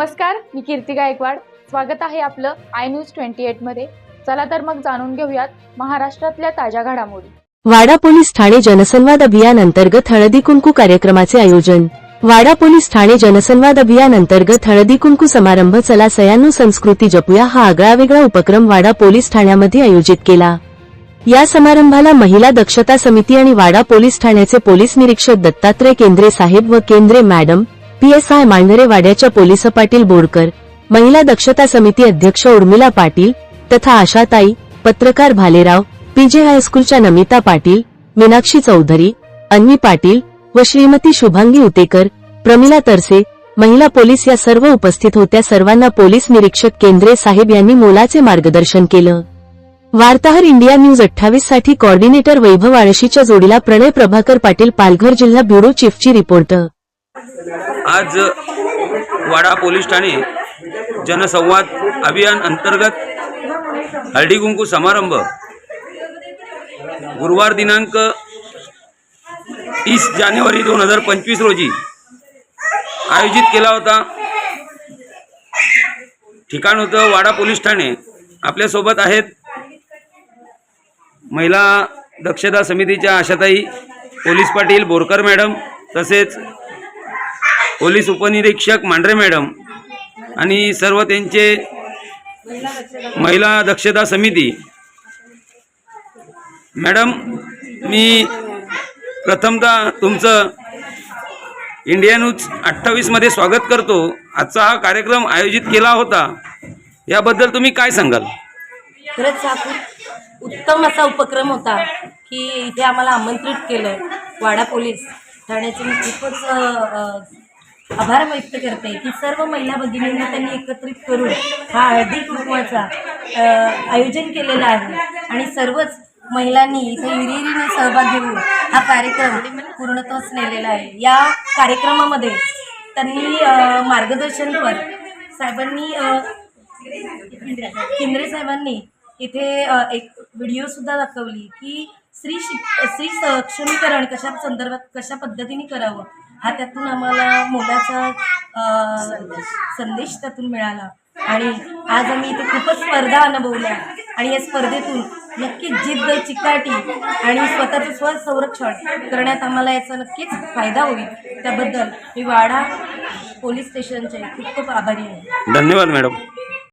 नमस्कार मी कीर्ती गायकवाड. स्वागत आहे आपलं आय न्यूज ट्वेंटी एटमध्ये चला तर मग जाणून घेऊयात महाराष्ट्रातल्या ताज्या घडामोडी. वाडा पोलीस ठाणे जनसंवाद अभियान अंतर्गत हळदी कुंकू कार्यक्रमाचे आयोजन. वाडा पोलीस ठाणे जनसंवाद अभियान अंतर्गत हळदी कुंकू समारंभ चला सयानू संस्कृती जपूया हा आगळावेगळा उपक्रम वाडा पोलीस ठाण्यामध्ये आयोजित केला. या समारंभाला महिला दक्षता समिती आणि वाडा पोलीस ठाण्याचे पोलीस निरीक्षक दत्तात्रय केंद्रे साहेब व केंद्रे मॅडम पीएसआय मांढरे वाड्याच्या पोलीस पाटील बोरकर महिला दक्षता समिती अध्यक्ष उर्मिला पाटील तथा आशाताई पत्रकार भालेराव पीजे हायस्कूलच्या नमिता पाटील मीनाक्षी चौधरी अन्वी पाटील व श्रीमती शुभांगी उतेकर प्रमिला तरसे महिला पोलीस या सर्व उपस्थित होत्या. सर्वांना पोलीस निरीक्षक केंद्रे साहेब यांनी मोलाचे मार्गदर्शन केलं. वार्ताहर इंडिया न्यूज अठ्ठावीससाठी कॉर्डिनेटर वैभव आळशीच्या जोडीला प्रणय प्रभाकर पाटील पालघर जिल्हा ब्युरो चीफची रिपोर्ट. आज वाडा पोलीस ठाणे जनसंवाद अभियान अंतर्गत हळदीकुंकू समारंभ. गुरुवार दिनांक तीस जानेवारी दोन हजार पंचवीस रोजी आयोजित केला होता. ठिकाण होतं वाडा पोलीस ठाणे. आपल्यासोबत आहेत महिला दक्षता समितीच्या आशाताई पोलीस पाटील बोरकर मॅडम तसेच पोलीस उपनिरीक्षक मांढरे मॅडम आणि सर्व त्यांचे महिला दक्षता समिती. मॅडम मी प्रथमतः तुमचं इंडिया न्यूज अठ्ठावीसमध्ये स्वागत करतो. आजचा हा कार्यक्रम आयोजित केला होता. याबद्दल तुम्ही काय सांगाल? खरंच हा खूप उत्तम असा उपक्रम होता की इथे आम्हाला आमंत्रित केलं. वाडा पोलीस ठाण्याचे मी खूपच आभार व्यक्त करते की सर्व महिला भगिनींना त्यांनी एकत्रित करून हा हळदी कुंकवाचा आयोजन केलेलं आहे. आणि सर्वच महिलांनी इथे हिरिहिरीने सहभाग घेऊन हा कार्यक्रम पूर्णत्वास नेलेला आहे. या कार्यक्रमामध्ये त्यांनी मार्गदर्शनपर साहेबांनी केंद्रे साहेबांनी इथे एक व्हिडिओ सुद्धा दाखवली की स्त्री शिक स्त्री सक्षमीकरण कशा संदर्भात कशा पद्धतीने करावं हा त्यातून आम्हाला मोलाचा संदेश त्यातून मिळाला. आणि आज आम्ही इथे खूपच स्पर्धा अनुभवल्या. आणि या स्पर्धेतून नक्कीच जिद्द चिकाटी आणि स्वतःचं स्वसंरक्षण करण्यात आम्हाला याचा नक्कीच फायदा होईल. त्याबद्दल मी वाडा पोलीस स्टेशनचे खूप खूप आभारी आहे. धन्यवाद मॅडम.